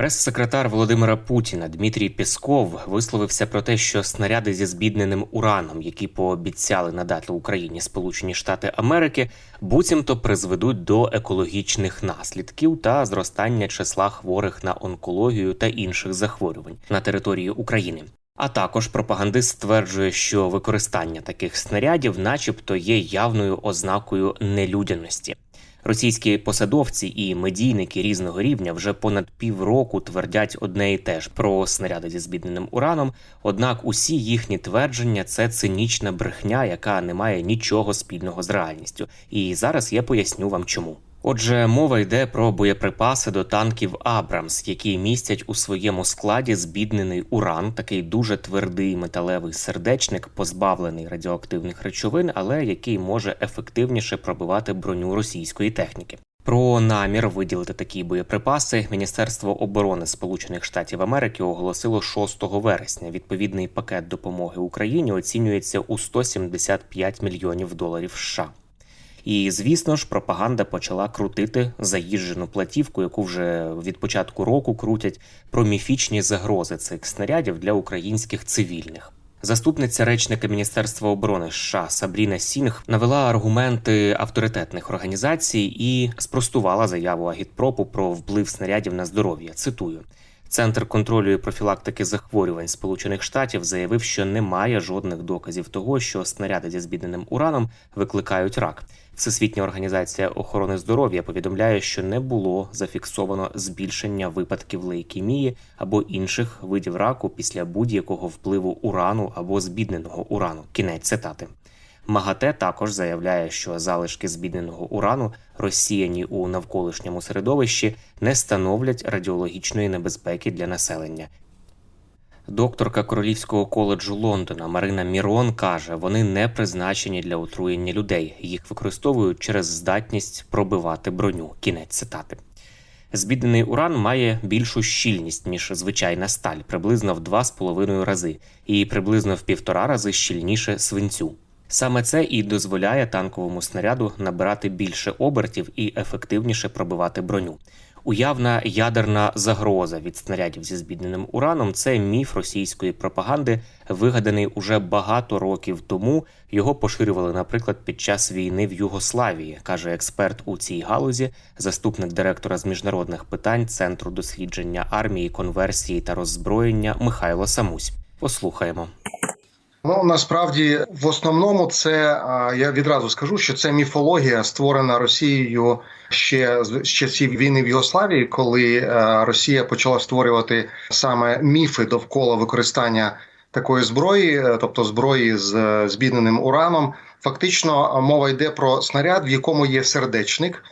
Прес-секретар Володимира Путіна Дмитрій Пєсков висловився про те, що снаряди зі збідненим ураном, які пообіцяли надати Україні Сполучені Штати Америки, буцімто призведуть до екологічних наслідків та зростання числа хворих на онкологію та інших захворювань на території України. А також пропагандист стверджує, що використання таких снарядів, начебто, є явною ознакою нелюдяності. Російські посадовці і медійники різного рівня вже понад півроку твердять одне і те ж про снаряди зі збідненим ураном. Однак усі їхні твердження це цинічна брехня, яка не має нічого спільного з реальністю. І зараз я поясню вам чому. Отже, мова йде про боєприпаси до танків Абрамс, які містять у своєму складі збіднений уран, такий дуже твердий металевий сердечник, позбавлений радіоактивних речовин, але який може ефективніше пробивати броню російської техніки. Про намір виділити такі боєприпаси Міністерство оборони Сполучених Штатів Америки оголосило 6 вересня. Відповідний пакет допомоги Україні оцінюється у 175 мільйонів доларів США. І звісно ж, пропаганда почала крутити заїжджену платівку, яку вже від початку року крутять про міфічні загрози цих снарядів для українських цивільних. Заступниця речника Міністерства оборони США Сабріна Сінг навела аргументи авторитетних організацій і спростувала заяву Агітпропу про вплив снарядів на здоров'я. Цитую. Центр контролю і профілактики захворювань Сполучених Штатів заявив, що немає жодних доказів того, що снаряди зі збідненим ураном викликають рак. Всесвітня організація охорони здоров'я повідомляє, що не було зафіксовано збільшення випадків лейкемії або інших видів раку після будь-якого впливу урану або збідненого урану. Кінець цитати. МАГАТЕ також заявляє, що залишки збідненого урану, розсіяні у навколишньому середовищі, не становлять радіологічної небезпеки для населення. Докторка Королівського коледжу Лондона Марина Мірон каже, вони не призначені для отруєння людей. Їх використовують через здатність пробивати броню. Кінець цитати. Збіднений уран має більшу щільність ніж звичайна сталь, приблизно в 2,5 рази, і приблизно в півтора рази щільніше свинцю. Саме це і дозволяє танковому снаряду набирати більше обертів і ефективніше пробивати броню. Уявна ядерна загроза від снарядів зі збідненим ураном це міф російської пропаганди, вигаданий уже багато років тому. Його поширювали, наприклад, під час війни в Югославії, каже експерт у цій галузі, заступник директора з міжнародних питань Центру дослідження армії, конверсії та роззброєння Михайло Самусь. Послухаємо. Ну насправді в основному це я відразу скажу, що це міфологія, створена Росією ще з часів війни в Югославії, коли е, Росія почала створювати саме міфи довкола використання такої зброї, е, тобто зброї з збідненим ураном. Фактично мова йде про снаряд, в якому є сердечник.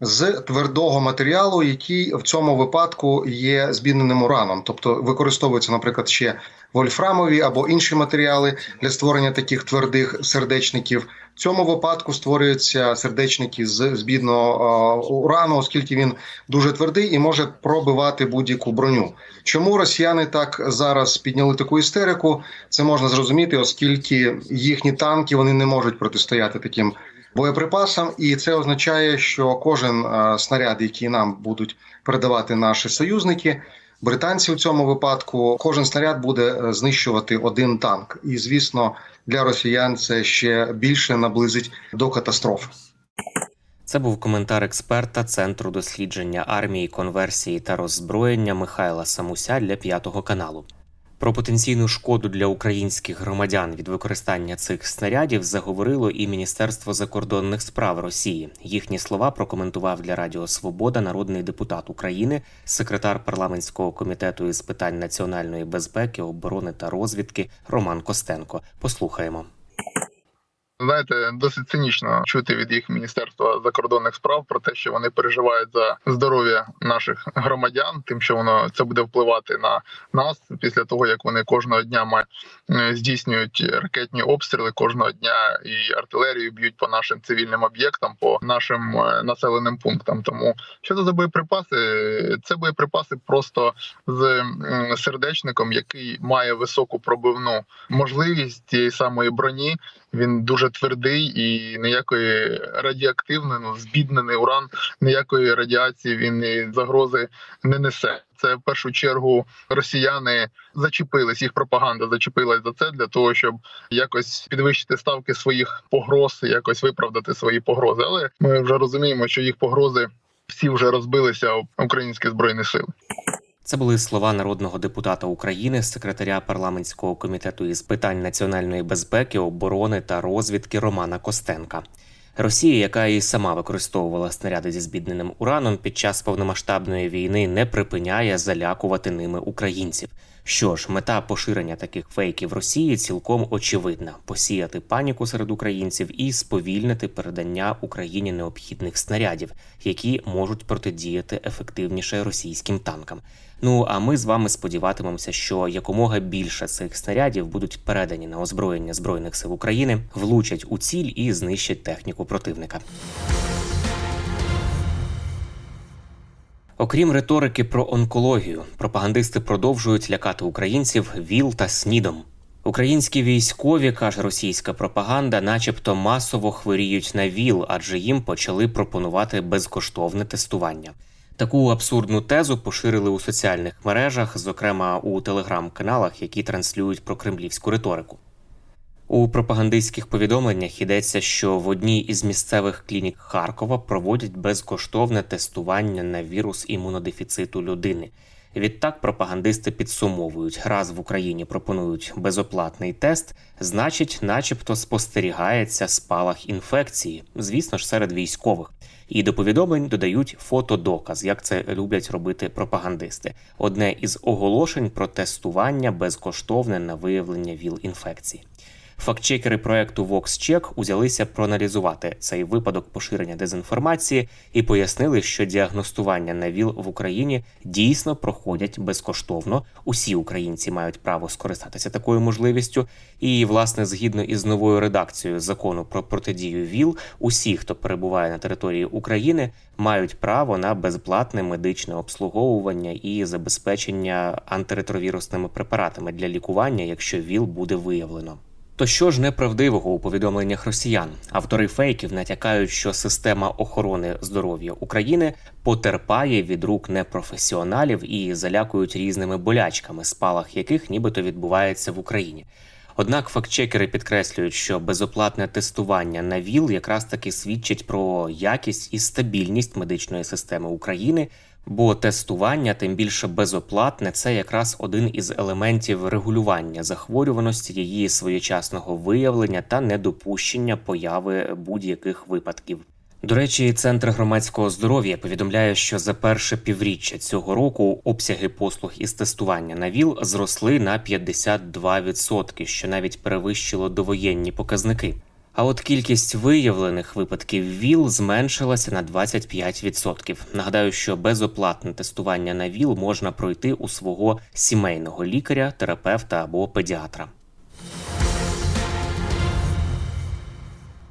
З твердого матеріалу, який в цьому випадку є збідненим ураном, тобто використовуються, наприклад, ще вольфрамові або інші матеріали для створення таких твердих сердечників. В цьому випадку створюються сердечники з збідного урану, оскільки він дуже твердий і може пробивати будь-яку броню. Чому росіяни так зараз підняли таку істерику? Це можна зрозуміти, оскільки їхні танки вони не можуть протистояти таким боєприпасам, і це означає, що кожен е, снаряд, який нам будуть передавати наші союзники, Британці у цьому випадку кожен снаряд буде е, знищувати один танк, і звісно, для росіян це ще більше наблизить до катастрофи. Це був коментар експерта Центру дослідження армії, конверсії та роззброєння Михайла Самуся для п'ятого каналу. Про потенційну шкоду для українських громадян від використання цих снарядів заговорило і Міністерство закордонних справ Росії. Їхні слова прокоментував для Радіо Свобода народний депутат України, секретар парламентського комітету із питань національної безпеки, оборони та розвідки Роман Костенко. Послухаємо. Знаєте, досить цинічно чути від їх міністерства закордонних справ про те, що вони переживають за здоров'я наших громадян, тим, що воно це буде впливати на нас після того, як вони кожного дня мають е, здійснюють ракетні обстріли кожного дня і артилерію б'ють по нашим цивільним об'єктам, по нашим е, населеним пунктам. Тому що за боєприпаси? Це боєприпаси просто з сердечником, який має високу пробивну можливість тієї самої броні. Він дуже твердий і ніякої радіоактивної, ну збіднений уран, ніякої радіації він і загрози не несе. Це в першу чергу росіяни зачепились, їх пропаганда зачепилась за це для того, щоб якось підвищити ставки своїх погроз, якось виправдати свої погрози. Але ми вже розуміємо, що їх погрози всі вже розбилися об українські збройні сили. Це були слова народного депутата України, секретаря парламентського комітету із питань національної безпеки, оборони та розвідки Романа Костенка. Росія, яка і сама використовувала снаряди зі збідненим ураном під час повномасштабної війни, не припиняє залякувати ними українців. Що ж, мета поширення таких фейків Росії цілком очевидна: посіяти паніку серед українців і сповільнити передання Україні необхідних снарядів, які можуть протидіяти ефективніше російським танкам. Ну а ми з вами сподіватимемося, що якомога більше цих снарядів будуть передані на озброєння збройних сил України, влучать у ціль і знищать техніку противника. Окрім риторики про онкологію, пропагандисти продовжують лякати українців ВІЛ та СНІДом. Українські військові, каже російська пропаганда, начебто масово хворіють на ВІЛ, адже їм почали пропонувати безкоштовне тестування. Таку абсурдну тезу поширили у соціальних мережах, зокрема у телеграм-каналах, які транслюють про кремлівську риторику. У пропагандистських повідомленнях йдеться, що в одній із місцевих клінік Харкова проводять безкоштовне тестування на вірус імунодефіциту людини. Відтак пропагандисти підсумовують, раз в Україні пропонують безоплатний тест, значить, начебто, спостерігається спалах інфекції, звісно ж, серед військових. І до повідомлень додають фотодоказ, як це люблять робити пропагандисти. Одне із оголошень про тестування безкоштовне на виявлення ВІЛ-інфекції. Фактчекери проекту VoxCheck узялися проаналізувати цей випадок поширення дезінформації і пояснили, що діагностування на ВІЛ в Україні дійсно проходять безкоштовно. Усі українці мають право скористатися такою можливістю. І, власне, згідно із новою редакцією закону про протидію ВІЛ, усі, хто перебуває на території України, мають право на безплатне медичне обслуговування і забезпечення антиретровірусними препаратами для лікування, якщо ВІЛ буде виявлено. То що ж неправдивого у повідомленнях росіян? Автори фейків натякають, що система охорони здоров'я України потерпає від рук непрофесіоналів і залякують різними болячками, спалах яких нібито відбувається в Україні. Однак фактчекери підкреслюють, що безоплатне тестування на ВІЛ якраз таки свідчить про якість і стабільність медичної системи України. Бо тестування, тим більше безоплатне, це якраз один із елементів регулювання захворюваності, її своєчасного виявлення та недопущення появи будь-яких випадків. До речі, центр громадського здоров'я повідомляє, що за перше півріччя цього року обсяги послуг із тестування на ВІЛ зросли на 52%, що навіть перевищило довоєнні показники. А от кількість виявлених випадків ВІЛ зменшилася на 25%. Нагадаю, що безоплатне тестування на ВІЛ можна пройти у свого сімейного лікаря, терапевта або педіатра.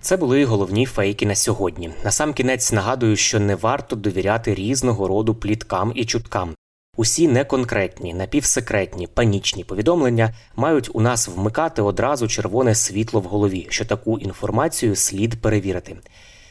Це були головні фейки на сьогодні. Насамкінець нагадую, що не варто довіряти різного роду пліткам і чуткам. Усі неконкретні, напівсекретні, панічні повідомлення мають у нас вмикати одразу червоне світло в голові, що таку інформацію слід перевірити.